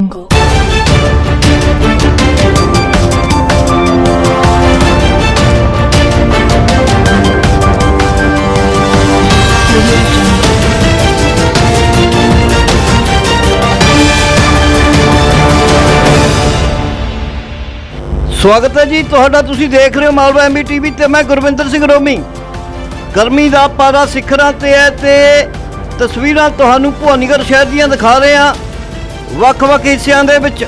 ਸਵਾਗਤ ਹੈ ਜੀ, ਤੁਹਾਡਾ ਤੁਸੀਂ ਦੇਖ ਰਹੇ ਹੋ ਮਾਲਵਾ ਐਮਬੀ ਟੀਵੀ ਤੇ ਮੈਂ ਗੁਰਵਿੰਦਰ ਸਿੰਘ ਰੋਮੀ। ਗਰਮੀ ਦਾ ਪਾਰਾ ਸਿਖਰਾਂ ਤੇ ਹੈ ਤੇ ਤਸਵੀਰਾਂ ਤੁਹਾਨੂੰ ਭਵਾਨੀਗੜ੍ਹ ਸ਼ਹਿਰ ਦੀਆਂ ਦਿਖਾ ਰਹੇ ਹਾਂ। ਵੱਖ-ਵੱਖ ਹਿੱਸਿਆਂ ਦੇ ਵਿੱਚ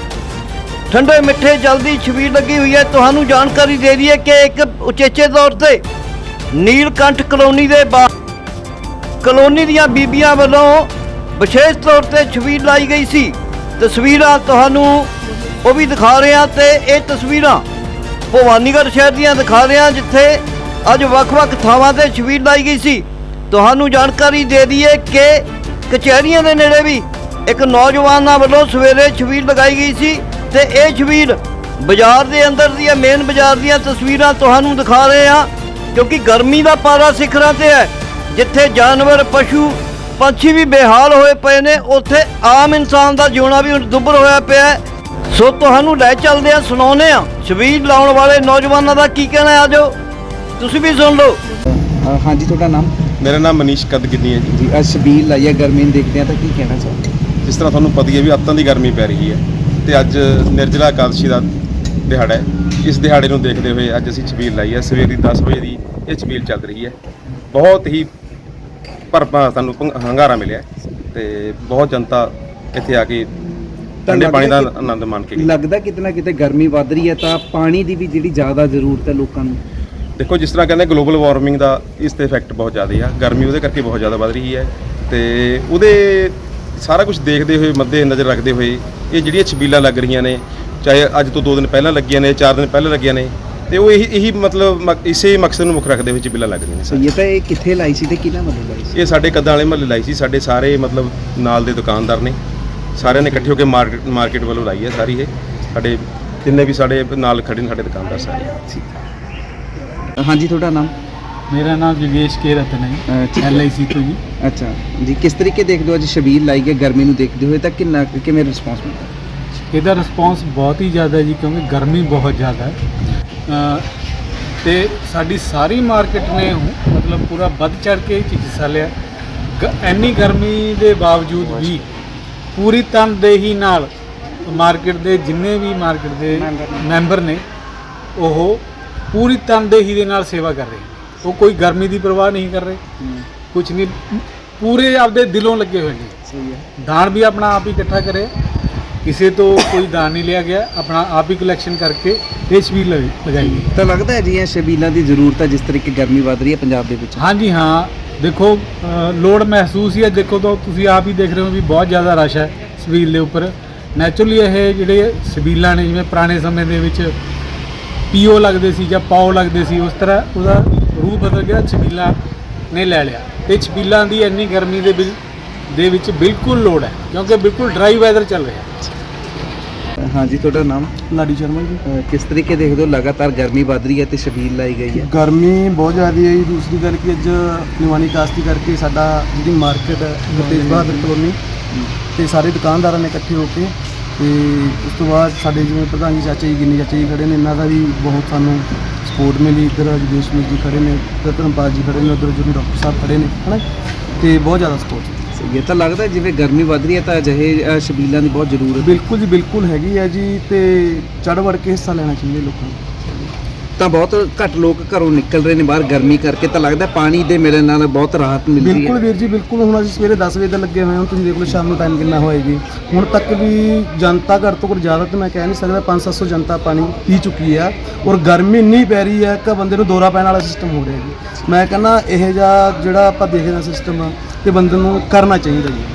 ਠੰਡੇ ਮਿੱਠੇ ਜਲ ਦੀ ਛਬੀਲ ਲੱਗੀ ਹੋਈ ਹੈ। ਤੁਹਾਨੂੰ ਜਾਣਕਾਰੀ ਦੇ ਰਹੀ ਹੈ ਕਿ ਇੱਕ ਉਚੇਚੇ ਤੌਰ ਤੇ ਨੀਲਕੰਠ ਕਲੋਨੀ ਦੇ ਬਾ ਕਲੋਨੀ ਦੀਆਂ ਬੀਬੀਆਂ ਵੱਲੋਂ ਵਿਸ਼ੇਸ਼ ਤੌਰ ਤੇ ਛਬੀਲ ਲਾਈ ਗਈ ਸੀ। ਤਸਵੀਰਾਂ ਤੁਹਾਨੂੰ ਉਹ ਵੀ ਦਿਖਾ ਰਹੇ ਹਾਂ ਤੇ ਇਹ ਤਸਵੀਰਾਂ ਭਵਾਨੀਗੜ੍ਹ ਸ਼ਹਿਰ ਦੀਆਂ ਦਿਖਾ ਰਹੇ ਹਾਂ, ਜਿੱਥੇ ਅੱਜ ਵੱਖ-ਵੱਖ ਥਾਵਾਂ ਤੇ ਛਬੀਲ ਲਾਈ ਗਈ ਸੀ। ਤੁਹਾਨੂੰ ਜਾਣਕਾਰੀ ਦੇ ਦਈਏ ਕਿ ਕਚਹਿਰੀਆਂ ਦੇ ਨੇੜੇ ਵੀ ਇੱਕ ਨੌਜਵਾਨਾਂ ਵੱਲੋਂ ਸਵੇਰੇ ਛਬੀਲ ਲਗਾਈ ਗਈ ਸੀ ਤੇ ਇਹ ਛਬੀਲ ਬਾਜ਼ਾਰ ਦੇ ਅੰਦਰ ਦੀਆਂ ਮੇਨ ਬਾਜ਼ਾਰ ਦੀਆਂ ਤਸਵੀਰਾਂ ਤੁਹਾਨੂੰ ਦਿਖਾ ਰਹੇ ਹਾਂ ਕਿਉਂਕਿ ਗਰਮੀ ਦਾ ਪਾਰਾ ਸਿਖਰਾਂ ਤੇ ਹੈ ਜਿੱਥੇ ਜਾਨਵਰ ਪਸ਼ੂ ਪੰਛੀ ਵੀ ਬੇਹਾਲ ਹੋਏ ਪਏ ਨੇ ਉੱਥੇ ਆਮ ਇਨਸਾਨ ਦਾ ਜਿਉਣਾ ਵੀ ਦੁੱਭਰ ਹੋਇਆ ਪਿਆ ਹੈ। ਸੋ ਤੁਹਾਨੂੰ ਲੈ ਚੱਲਦੇ ਆ ਸੁਣਾਉਨੇ ਆ ਛਬੀਲ ਲਾਉਣ ਵਾਲੇ ਨੌਜਵਾਨਾਂ ਦਾ ਕੀ ਕਹਿਣਾ ਹੈ ਆਜੋ ਤੁਸੀਂ ਵੀ ਸੁਣ ਲਓ। ਅ, ਹਾਂਜੀ ਤੁਹਾਡਾ ਨਾਮ? ਮੇਰਾ ਨਾਮ ਮਨੀਸ਼ ਕਦਗਿੰਨੀ ਹੈ ਜੀ। ਜੀ ਅੱਜ ਛਬੀਲ ਲਾਈ ਹੈ ਗਰਮੀ ਨੂੰ ਦੇਖਦੇ ਆ ਤਾਂ ਕੀ ਕਹਿਣਾ ਚਾਹੁੰਦੇ ਜਿਸ ਤਰ੍ਹਾਂ ਤੁਹਾਨੂੰ ਪਤਾ ਹੀ ਹੈ ਵੀ ਅੱਤਾਂ ਦੀ ਗਰਮੀ ਪੈ ਰਹੀ ਹੈ ਤੇ ਅੱਜ ਨਿਰਜਲਾ ਇਕਾਦਸ਼ੀ ਦਾ ਦਿਹਾੜਾ ਹੈ। ਇਸ ਦਿਹਾੜੇ ਨੂੰ ਦੇਖਦੇ ਹੋਏ ਅੱਜ ਅਸੀਂ ਛਬੀਲ ਲਾਈ ਹੈ। ਸਵੇਰ ਦੀ 10 ਵਜੇ ਦੀ ਇਹ ਛਬੀਲ ਚੱਲ ਰਹੀ ਹੈ। ਬਹੁਤ ਹੀ ਭਰਪਾ ਸਾਨੂੰ ਹੰਗਾਰਾ ਮਿਲਿਆ ਤੇ ਬਹੁਤ ਜਨਤਾ ਇੱਥੇ ਆ ਕੇ ਠੰਡੇ ਪਾਣੀ ਦਾ ਆਨੰਦ ਮਾਣ ਕੇ ਲੱਗਦਾ ਕਿਤੇ ਨਾ ਕਿਤੇ ਗਰਮੀ ਵੱਧ ਰਹੀ ਹੈ ਤਾਂ ਪਾਣੀ ਦੀ ਵੀ ਜਿਹੜੀ ਜ਼ਿਆਦਾ ਜ਼ਰੂਰਤ ਹੈ ਲੋਕਾਂ ਨੂੰ। ਦੇਖੋ ਜਿਸ ਤਰ੍ਹਾਂ ਕਹਿੰਦੇ ਗਲੋਬਲ ਵਾਰਮਿੰਗ ਦਾ ਇਸ ਤੇ ਇਫੈਕਟ ਬਹੁਤ ਜ਼ਿਆਦਾ ਆ। ਗਰਮੀ ਉਹਦੇ ਕਰਕੇ ਬਹੁਤ ਜ਼ਿਆਦਾ ਵੱਧ ਰਹੀ ਹੈ ਤੇ ਉਹਦੇ ਸਾਰਾ ਕੁਝ ਦੇਖਦੇ ਹੋਏ ਮੱਦੇ ਨਜ਼ਰ ਰੱਖਦੇ ਹੋਏ ਇਹ ਜਿਹੜੀਆਂ ਛਬੀਲਾਂ ਲੱਗ ਰਹੀਆਂ ਨੇ ਚਾਹੇ ਅੱਜ ਤੋਂ 2 ਦਿਨ ਪਹਿਲਾਂ ਲੱਗੀਆਂ ਨੇ 4 ਦਿਨ ਪਹਿਲਾਂ ਲੱਗੀਆਂ ਨੇ ਤੇ ਉਹ ਇਹੀ ਇਹੀ ਮਤਲਬ ਇਸੇ ਮਕਸਦ ਨੂੰ ਮੁੱਖ ਰੱਖਦੇ ਹੋਏ ਛਬੀਲਾਂ ਲੱਗ ਰਹੀਆਂ ਨੇ ਸਹੀ ਹੈ ਤਾਂ ਇਹ ਕਿੱਥੇ ਲਾਈ ਸੀ ਤੇ ਕਿਹਨਾਂ ਵੱਲੋਂ ਲਾਈ ਸੀ? ਇਹ ਸਾਡੇ ਕੱਦਾਂ ਵਾਲੇ ਮਹੱਲੇ ਲਾਈ ਸੀ ਸਾਡੇ ਸਾਰੇ ਮਤਲਬ ਨਾਲ ਦੇ ਦੁਕਾਨਦਾਰ ਨੇ। ਸਾਰਿਆਂ ਨੇ ਇਕੱਠੇ ਹੋ ਕੇ ਮਾਰਕੀਟ ਮਾਰਕੀਟ ਵੱਲੋਂ ਲਾਈ ਹੈ ਸਾਰੀ ਇਹ। ਸਾਡੇ ਜਿੰਨੇ ਵੀ ਸਾਡੇ ਨਾਲ ਖੜੇ ਨੇ ਸਾਡੇ ਦੁਕਾਨਦਾਰ ਸਾਰੇ। ਹਾਂਜੀ ਤੁਹਾਡਾ ਨਾਮ? ਮੇਰਾ ਨਾਮ ਯੋਗੇਸ਼ ਕੇ ਰਤਨ ਹੈ ਠੀਕ ਹੈ। ਐਲ ਆਈ ਸੀ ਤੋਂ ਜੀ। ਅੱਛਾ ਜੀ ਕਿਸ ਤਰੀਕੇ ਦੇਖਦੇ ਹੋ ਅੱਜ ਛਬੀਲ ਲਾਈ ਹੈ ਗਰਮੀ ਨੂੰ ਦੇਖਦੇ ਹੋਏ ਤਾਂ ਕਿੰਨਾ ਕਿਵੇਂ ਰਿਸਪੌਂਸ ਮਿਲਦਾ? ਇਹਦਾ ਰਿਸਪੌਂਸ ਬਹੁਤ ਹੀ ਜ਼ਿਆਦਾ ਹੈ ਜੀ ਕਿਉਂਕਿ ਗਰਮੀ ਬਹੁਤ ਜ਼ਿਆਦਾ ਹੈ। ਅ, ਤੇ ਸਾਡੀ ਸਾਰੀ ਮਾਰਕੀਟ ਨੇ ਹੁ- ਮਤਲਬ ਪੂਰਾ ਵੱਧ ਚੜ ਕੇ ਇਹ 'ਚ ਹਿੱਸਾ ਲਿਆ। ਗ- ਇੰਨੀ ਗਰਮੀ ਦੇ ਬਾਵਜੂਦ ਵੀ ਪੂਰੀ ਤਨਦੇਹੀ ਨਾਲ ਮਾਰਕੀਟ ਦੇ ਜਿੰਨੇ ਵੀ ਮਾਰਕੀਟ ਦੇ ਮੈਂਬਰ ਨੇ ਉਹ ਪੂਰੀ ਤਨਦੇਹੀ ਦੇ ਨਾਲ ਸੇਵਾ ਕਰ ਰਹੇ ਨੇ। ਉਹ ਕੋਈ ਗਰਮੀ ਦੀ ਪਰਵਾਹ ਨਹੀਂ ਕਰ ਰਹੇ। ਕੁਝ ਨਹੀਂ। ਪੂਰੇ ਆਪਦੇ ਦਿਲੋਂ ਲੱਗੇ ਹੋਏ ਨੇ। ਸਹੀ ਹੈ। ਦਾਨ ਵੀ ਆਪਣਾ ਆਪ ਹੀ ਇਕੱਠਾ ਕਰੇ। ਕਿਸੇ ਤੋਂ ਕੋਈ ਦਾਨ ਨਹੀਂ ਲਿਆ ਗਿਆ। ਆਪਣਾ ਆਪ ਹੀ ਕਲੈਕਸ਼ਨ ਕਰਕੇ ਇਹ ਛਬੀਲ ਲਗ- ਲਗਾਈ ਗਈ ਤਾਂ ਲੱਗਦਾ ਹੈ ਜੀ ਇਹ ਛਬੀਲਾਂ ਦੀ ਜ਼ਰੂਰਤ ਹੈ ਜਿਸ ਤਰੀਕੇ ਗਰਮੀ ਵੱਧ ਰਹੀ ਹੈ ਪੰਜਾਬ ਦੇ ਵਿੱਚ। ਹਾਂਜੀ ਹਾਂ। ਦੇਖੋ ਲੋੜ ਮਹਿਸੂਸ ਹੀ ਹੈ। ਦੇਖੋ ਤਾਂ ਤੁਸੀਂ ਆਪ ਹੀ ਦੇਖ ਰਹੇ ਹੋ ਵੀ ਬਹੁਤ ਜ਼ਿਆਦਾ ਰਸ਼ ਹੈ ਛਬੀਲ ਦੇ ਉੱਪਰ। ਨੈਚੁਰਲੀ ਇਹ ਜਿਹੜੇ ਛਬੀਲਾਂ ਨੇ ਜਿਵੇਂ ਪੁਰਾਣੇ ਸਮੇਂ ਦੇ ਵਿੱਚ ਪੀਓ ਲੱਗਦੇ ਸੀ ਜਾਂ ਪਾਓ ਲੱਗਦੇ ਸੀ ਉਸ ਤਰ੍ਹਾਂ ਉਹਦਾ ਰੂਪ ਬਦਲ ਗਿਆ ਛਬੀਲਾਂ ਨੇ ਲੈ ਲਿਆ। ਤੇ ਛਬੀਲਾਂ ਦੀ ਇੰਨੀ ਗਰਮੀ ਦੇ ਵਿੱਚ ਦੇ ਵਿੱਚ ਬਿਲਕੁਲ ਲੋੜ ਹੈ ਕਿਉਂਕਿ ਬਿਲਕੁਲ ਡਰਾਈ ਵੈਦਰ ਚੱਲ ਰਿਹਾ। ਹਾਂਜੀ ਤੁਹਾਡਾ ਨਾਮ? ਲਾਡੀ ਸ਼ਰਮਾ ਜੀ। ਕਿਸ ਤਰੀਕੇ ਦੇਖਦੇ ਹੋ? ਲਗਾਤਾਰ ਗਰਮੀ ਵੱਧ ਰਹੀ ਹੈ ਤੇ ਛਬੀਲ ਲਾਈ ਗਈ ਹੈ। ਗਰਮੀ ਬਹੁਤ ਜ਼ਿਆਦਾ ਹੈ ਜੀ। ਦੂਸਰੀ ਗੱਲ ਕਿ ਅੱਜ ਨਿਵਾਨੀ ਕਾਸਤੀ ਕਰਕੇ ਸਾਡਾ ਜਿਹੜੀ ਮਾਰਕੀਟ ਹੈ ਗੁਰਤੇਜ ਬਹਾਦਰ ਕਲੋਨੀ ਤੇ ਸਾਰੇ ਦੁਕਾਨਦਾਰਾਂ ਨੇ ਇਕੱਠੇ ਹੋ ਕੇ ਤੇ ਉਸ ਤੋਂ ਬਾਅਦ ਸਾਡੇ ਜਿਵੇਂ ਪ੍ਰਧਾਨ ਜੀ ਚਾਚਾ ਜੀ ਗਿੰਨੀ ਚਾਚਾ ਜੀ ਖੜੇ ਨੇ ਇਹਨਾਂ ਦਾ ਵੀ ਬਹੁਤ ਸਾਨੂੰ ਸਪੋਰਟ ਮਿਲੀ ਇੱਧਰ ਜਗੇਸ਼ ਮੀਰ ਜੀ ਖੜੇ ਨੇ ਇੱਧਰ ਧਰਮਪਾਲ ਜੀ ਖੜੇ ਨੇ ਉੱਧਰ ਜਿਹੜੇ ਡਾਕਟਰ ਸਾਹਿਬ ਖੜੇ ਨੇ ਹਨਾ? ਤੇ ਬਹੁਤ ਜ਼ਿਆਦਾ ਸਪੋਰਟ ਸਹੀ ਹੈ ਤਾਂ ਲੱਗਦਾ ਜਿਵੇਂ ਗਰਮੀ ਵੱਧ ਰਹੀ ਹੈ ਤਾਂ ਅਜਿਹੇ ਅ, ਛਬੀਲਾਂ ਦੀ ਬਹੁਤ ਜ਼ਰੂਰਤ ਹੈ। ਬਿਲਕੁਲ ਜੀ ਬਿਲਕੁਲ ਹੈਗੀ ਹੈ ਜੀ ਤੇ ਚੜ ਵੜ ਕੇ ਹਿੱਸਾ ਲੈਣਾ ਚਾਹੀਦਾ ਲੋਕਾਂ ਨੂੰ। ਤਾਂ ਬਹੁਤ ਘੱਟ ਲੋਕ ਘਰੋਂ ਨਿਕਲ ਰਹੇ ਨੇ ਬਾਹਰ ਗਰਮੀ ਕਰਕੇ, ਤਾਂ ਲੱਗਦਾ ਪਾਣੀ ਦੇ ਮਿਲਣ ਨਾਲ ਬਹੁਤ ਰਾਹਤ ਮਿਲਦੀ ਹੈ। ਬਿਲਕੁਲ ਵੀਰ ਜੀ, ਬਿਲਕੁਲ, ਹੁਣ ਅਸੀਂ ਸਵੇਰੇ 10 ਵਜੇ ਦੇ ਲੱਗੇ ਹੋਏ ਹਾਂ, ਤੁਸੀਂ ਦੇਖ ਲਓ ਸ਼ਾਮ ਨੂੰ ਟਾਈਮ ਕਿੰਨਾ ਹੋਏਗੀ। ਹੁਣ ਤੱਕ ਵੀ ਜਨਤਾ ਘਰ ਤੋਂ ਘੱਟ ਜ਼ਿਆਦਾ ਤਾਂ ਮੈਂ ਕਹਿ ਨਹੀਂ ਸਕਦਾ 5-700 ਜਨਤਾ ਪਾਣੀ ਪੀ ਚੁੱਕੀ ਆ ਔਰ ਗਰਮੀ ਇੰਨੀ ਪੈ ਰਹੀ ਹੈ ਕਿ ਬੰਦੇ ਨੂੰ ਦੌਰਾ ਪੈਣ ਵਾਲਾ ਸਿਸਟਮ ਹੋ ਰਿਹਾ ਜੀ। ਮੈਂ ਕਹਿੰਦਾ ਇਹ ਜਿਹਾ ਜਿਹੜਾ ਆਪਾਂ ਦੇਖਦੇ ਹਾਂ ਸਿਸਟਮ ਤੇ ਬੰਦੇ ਨੂੰ ਕਰਨਾ ਚਾਹੀਦਾ ਜੀ।